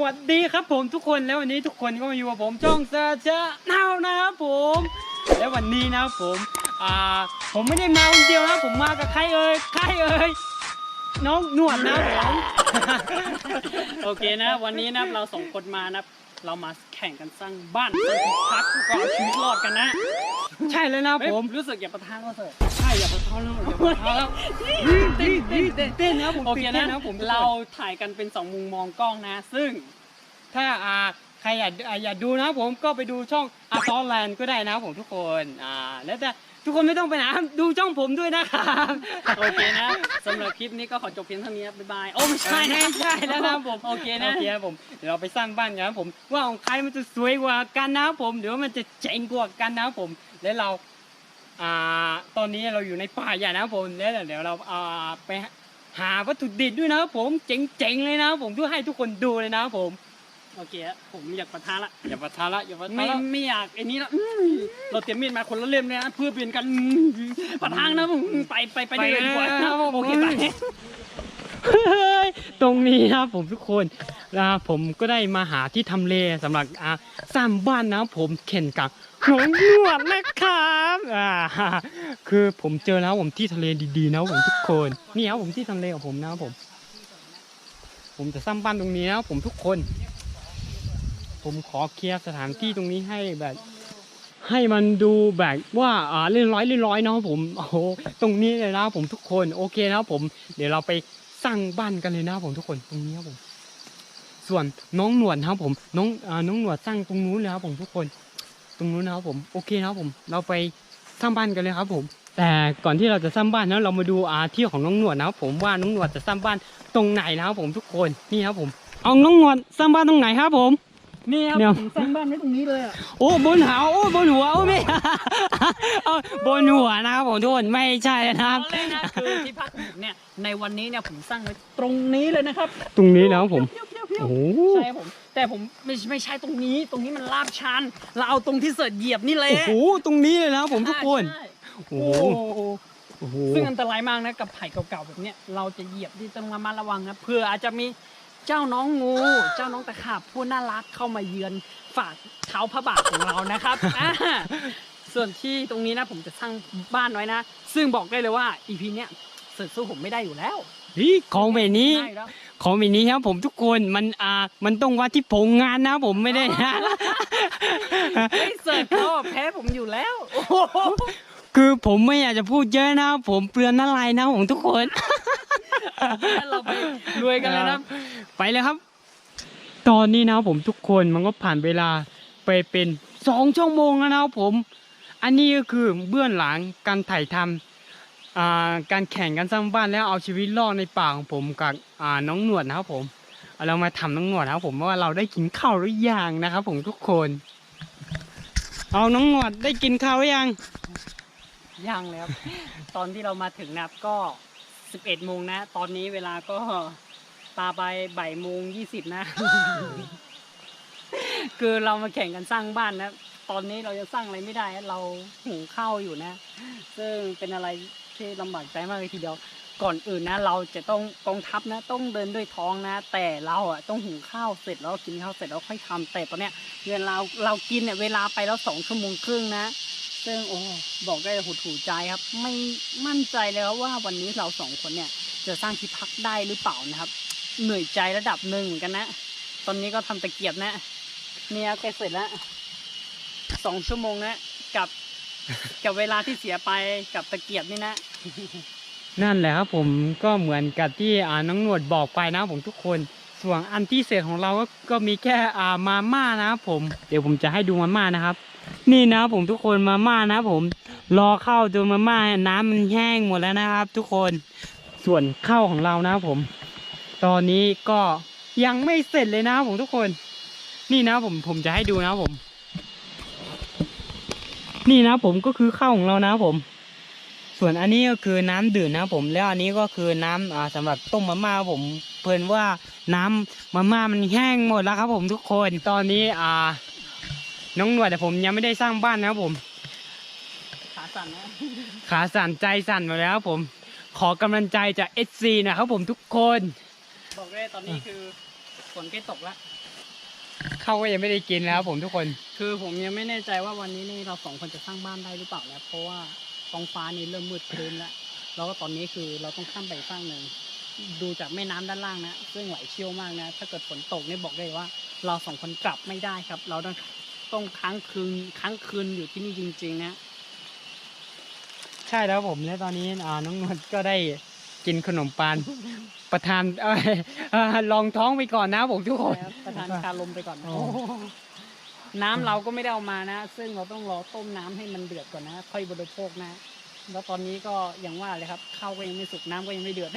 วัสดีครับผมทุกคนแล้ววันนี้ทุกคนก็มาอยู่กับผมจ้องเซอร์เจอร์นาวนะครับผม แล้ววันนี้นะครับผมอ่าผมไม่ได้มาคนเดียวนะผมมากับใครเอ่ยใครเอ่ยน้องหนวดนะครับผมโอเคนะ วันนี้นะเราสองคนมานะเรามาแข่งกันสร้างบ้านสร้างที่พักเพื่อเอาชีวิตรอดกันนะ ใช่แล้วนะครับเฮ้ยผมรู้สึกอย่าประทานก็เถอะใช่ อย่าไปท้อแล้วอย่าไปท้อแล้วเต้นเต้นเต้นเต้นนะผมโอเคนะผมเราถ่ายกันเป็นสองมุมมองกล้องนะ ซึ่ง ถ้าอ่าใครอยากอยากดูนะผมก็ไปดูช่องอาซอแลนด์ก็ได้นะผมทุกคนอ่าแล้วแต่ทุกคนไม่ต้องไปไหนดูช่องผมด้วยนะครับโอเคนะสำหรับคลิปนี้ก็ขอจบเพียงเท่านี้ครับบ๊ายบายโอ้ไม่ใช่ใช่นะใช่แล้วนะผมโอเคนะโอเคผมเดี๋ยวเราไปสร้างบ้านกันนะผมว่าของใครมันจะสวยกว่ากันนะผมเดี๋ยวมันจะเจ๋งกว่ากันนะผมแล้วเรา อ่าตอนนี้เราอยู่ในป่าใหญ่นะครับผมแล้วเดี๋ยวเราอ่าไปหาวัตถุดิบด้วยนะครับผมเจ๋งๆเลยนะครับผมเพื่อให้ทุกคนดูเลยนะครับผมโอเคฮะผมอยากประทานละอย่าปะทะละอย่าปะทะไม่ละไม่อยากไอ้นี้ละอื้อเราเตรียมมีดมาคนละเล่มเลยนะเพื่อเปลี่ยนกันอื้อประทางนะอื้อไปไปไปได้เลยดีกว่าโอเคไป เฮ้ย ตรงนี้นะครับผมทุกคนนะผมก็ได้มาหาที่ทำเลสำหรับอ่าสร้างบ้านนะผมเข็นกับหัวหนวดนะครับอ่าคือผมเจอแล้วผมที่ทะเลดีๆนะผมทุกคนนี่ครับผมที่ทำเลของผมนะผม ผมจะสร้างบ้านตรงนี้นะผมทุกคน ผมขอเคลียร์สถานที่ตรงนี้ให้แบบให้มันดูแบบว่าอ่าเล่นร้อยเล่นร้อยนะผมโอ้ตรงนี้เลยนะผมทุกคนโอเคนะผม เดี๋ยวเราไป สร้างบ้านกันเลยนะครับผมทุกคนตรงนี้ครับผมส่วนน้องหนวดนะครับผมน้องน้องหนวดสร้างตรงนู้นเลยครับผมทุกคน ตรงนู้นนะครับผมโอเคนะครับผม เราไปสร้างบ้านกันเลยครับผม แต่ก่อนที่เราจะสร้างบ้านนะเรามาดูอาที่ของน้องหนวดนะครับผมว่าน้องหนวดจะสร้างบ้านตรงไหนนะครับผมทุกคนนี่ครับผม เอาน้องหนวดสร้างบ้านตรงไหนครับผม นี่ครับเดี๋ยวผมสร้างบ้านไว้ตรงนี้เลยอะโอ้บนหัวโอ้บนหัวโอ้ไม่เอาบนหัวนะครับผมทุกคนไม่ใช่นะครับตอนแรกนะคือที่พักผมเนี่ยในวันนี้เนี่ยผมสร้างไว้ตรงนี้เลยนะครับตรงนี้แล้วผมเพี้ยวเพี้ยวเพี้ยวโอ้โหใช่ครับผมแต่ผมไม่ไม่ใช่ตรงนี้ ตรงนี้มันลาบชันเราเอาตรงที่เสิร์ชเหยียบนี่แหละโอ้โหตรงนี้เลยนะครับผมทุกคนใช่โอ้โอ้โหโหโอ้โหซึ่งอันตรายมากนะกับไผ่เก่าๆแบบเนี้ยเราจะเหยียบที่ต้องระมัดระวังนะเผื่ออาจจะมี เจ้าน้องงู เจ้าน้องตะขาบผู้น่ารักเข้ามาเยือนฝากเท้าพระบาทของเรานะครับอ่าส่วนที่ตรงนี้นะผมจะสร้างบ้านไว้นะ ซึ่งบอกได้เลยว่าอีพีเนี้ยเสิร์ชสู้ผมไม่ได้อยู่แล้วนี่ของแบบนี้ ได้อยู่แล้ว ของแบบนี้ครับผมทุกคนมันอ่ามันต้องวัดที่ผลงานนะครับผมไม่ได้นะ ไม่เสิร์ชก็แพ้ผมอยู่แล้วโอ้โห คือผมไม่อยากจะพูดเยอะนะครับผมเปลือนน้ำลายนะครับผมทุกคนงั้นเราไปรวยกันเลยนะไปเลยครับ ตอนนี้นะครับผมทุกคนมันก็ผ่านเวลาไปเป็นสองชั่วโมงแล้วนะครับผม อันนี้ก็คือเบื้องหลังการถ่ายทำอ่าการแข่งกันสร้างบ้านแล้วเอาชีวิตรอดในป่าของผมกับอ่าน้องหนวดนะครับผมเอาเรามาทำน้องหนวดนะครับผมว่าเราได้กินข้าวหรือยังนะครับผมทุกคน เอาน้องหนวดได้กินข้าวหรือยัง ยังเลยครับ ตอนที่เรามาถึงนะครับก็ 11โมงนะ ตอนนี้เวลาก็ปาไปบ่ายโมงยี่สิบนะ คือเรามาแข่งกันสร้างบ้านนะ ตอนนี้เราจะสร้างอะไรไม่ได้ เราหุงข้าวอยู่นะ ซึ่งเป็นอะไรที่ลำบากใจมากเลยทีเดียว ก่อนอื่นนะ เราจะต้องกองทัพนะ ต้องเดินด้วยท้องนะ แต่เราอะต้องหุงข้าวเสร็จแล้วกินข้าวเสร็จแล้วค่อยทำแต่ตอนเนี้ยเวลาเรากินเนี่ยเวลาไปแล้วสองชั่วโมงครึ่งนะ ซึ่งโอ้บอกได้เลยหดหูใจครับ ไม่มั่นใจเลยครับว่าวันนี้เราสองคนเนี่ย จะสร้างที่พักได้หรือเปล่านะครับ เหนื่อยใจระดับหนึ่งเหมือนกันนะ ตอนนี้ก็ทำตะเกียบนะเนี่ยใกล้เสร็จแล้วสองชั่วโมงนะกับกับเวลาที่เสียไปกับตะเกียบนี่นะ นั่นแหละครับผมก็เหมือนกับที่อ่าน้องหนวดบอกไปนะครับผมทุกคนส่วนอันที่เศษของเราก็ก็มีแค่อ่ามาม่านะครับผม เดี๋ยวผมจะให้ดูมาม่านะครับ นี่นะผมทุกคนมาม่านะผม รอเข้าจนมาม่าน้ำมันแห้งหมดแล้วนะครับ ทุกคนส่วนข้าวของเรานะผม ตอนนี้ก็ยังไม่เสร็จเลยนะผมทุกคน นี่นะผมผมจะให้ดูนะผม นี่นะผมก็คือข้าวของเรานะผม ส่วนอันนี้ก็คือน้ำดื่มนะผม แล้วอันนี้ก็คือน้ำอ่าสำหรับต้มมาม่าผม เพิ่นว่าน้ำมาม่ามันแห้งหมดแล้วครับผมทุกคนตอนนี้อ่า น้องหนวดแต่ผมยังไม่ได้สร้างบ้านนะครับผม ขาสั่นนะขาสั่นใจสั่นหมดแล้วครับผม ขอกำลังใจจาก SC นะครับผมทุกคน บอกเลยตอนนี้คือฝนใกล้ตกแล้วข้าวก็ยังไม่ได้กินแล้วผมทุกคน คือผมยังไม่แน่ใจว่าวันนี้นี่เราสองคนจะสร้างบ้านได้หรือเปล่านะเพราะว่าท้องฟ้านี่เริ่มมืดครึ้มแล้วแล้วก็ตอนนี้คือเราต้องข้ามไปอีกฝั่งหนึ่งดูจากแม่น้ำด้านล่างนะซึ่งไหลเชี่ยวมากนะ ถ้าเกิดฝนตกนี่บอกได้เลยว่า เราสองคนกลับไม่ได้ครับ เราต้อง ต้องค้างคืนค้างคืนอยู่ที่นี่จริงๆนะใช่แล้วผมและตอนนี้อ่าน้องนวลก็ได้กินขนมปังประทานเอ้ยอ่าลองท้องไปก่อนนะผมทุกคนแล้วประทานคารมไปก่อนนะโอ้น้ำเราก็ไม่ได้เอามานะ ซึ่งเราต้องรอต้มน้ำให้มันเดือดก่อนนะ ค่อยบริโภคนะ แล้วตอนนี้ก็อย่างว่าเลยครับข้าวก็ยังไม่สุกน้ำก็ยังไม่เดือด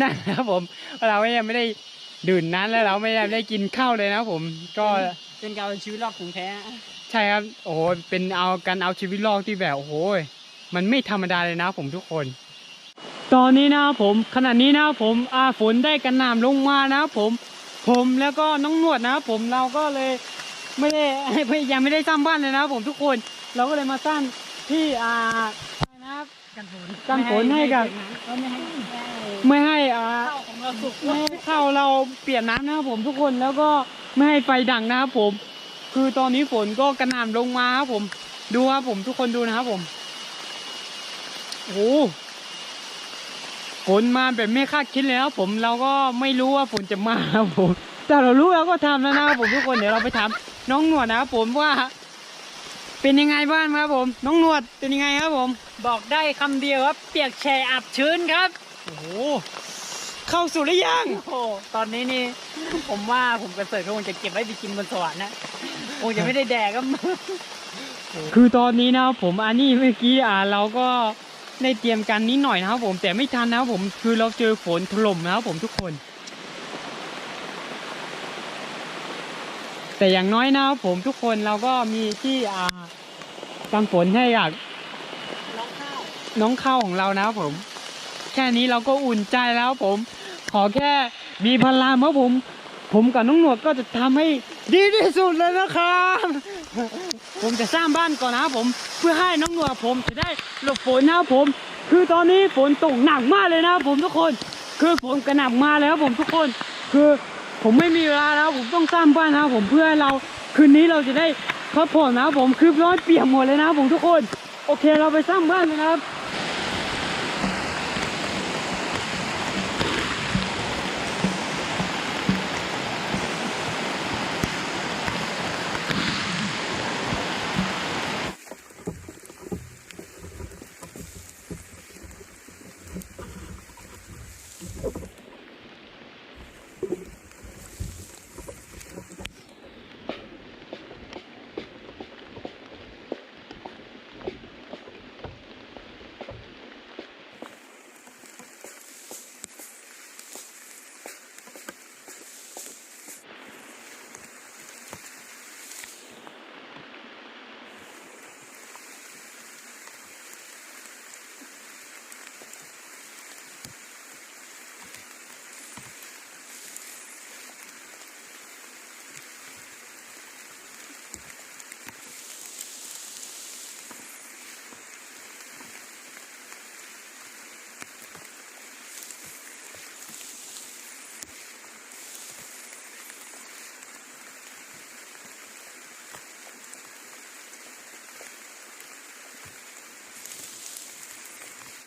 นั่นนะครับผมเราก็ยังไม่ได้ดื่มน้ำแล้วเราไม่ได้ได้กินข้าวเลยนะครับผม ก็ เป็นการเอาชีวิตรอดของแท้ ใช่ครับ โอ้โห เป็นเอาการเอาชีวิตรอดที่แบบโอ้โห มันไม่ธรรมดาเลยนะผมทุกคน ตอนนี้นะครับผมขณะนี้นะครับผมอาฝนได้กระหน่ำลงมานะครับผม ผมแล้วก็น้องหนวดนะครับผมเราก็เลยไม่ได้ยังไม่ได้สร้างบ้านเลยนะครับผมทุกคน เราก็เลยมาสร้างที่อ่าอะไรนะครับกันฝนกันฝนให้กับเราไม่ให้ไม่ให้ไม่ให้อ่าข้าวของเราสุกไม่ให้ข้าวเราเปลี่ยนน้ำนะครับผมทุกคนแล้วก็ ไม่ให้ไฟดังนะครับผม คือตอนนี้ฝนก็กระหน่ำลงมาครับผม ดูครับผมทุกคนดูนะครับผม โอ้ฝนมาแบบไม่คาดคิดเลยครับผมเราก็ไม่รู้ว่าฝนจะมาครับผม แต่เรารู้เราก็ทำแล้วนะครับผมทุกคนเดี๋ยวเราไปถามน้องหนวดนะครับผมว่า เป็นยังไงบ้างครับผม น้องหนวดเป็นยังไงครับผม บอกได้คำเดียวว่าเปียกแฉะอับชื้นครับ โอ้ เข้าสู่หรือยัง โอ้โหตอนนี้นี่ผมว่าผมกับเสิร์ฟก็คงจะเก็บไว้ไปกินบนสวรรค์นะคงจะไม่ได้แดกก็ คือตอนนี้นะครับผมอันนี้เมื่อกี้อ่าเราก็ได้เตรียมกันนิดหน่อยนะครับผมแต่ไม่ทันนะครับผมคือเราเจอฝนถล่มนะครับผมทุกคน แต่อย่างน้อยนะครับผมทุกคนเราก็มีที่อ่ากันฝนให้กับน้องข้าวน้องข้าวของเรานะครับผม แค่นี้เราก็อุ่นใจแล้วครับผม ขอแค่มีพลังครับผม ผมกับน้องหนวดก็จะทำให้ดีที่สุดเลยนะครับ ผมจะสร้างบ้านก่อนนะครับผม เพื่อให้น้องหนวดผมจะได้หลบฝนนะครับผม คือตอนนี้ฝนตกหนักมากเลยนะครับผมทุกคน คือฝนกระหน่ำมาแล้วครับผมทุกคน คือผมไม่มีเวลาแล้วผมต้องสร้างบ้านนะครับผมเพื่อให้เราคืนนี้เราจะได้พักผ่อนนะครับผมคือร้อนเปียกหมดเลยนะครับผมทุกคน โอเคเราไปสร้างบ้านกันนะครับ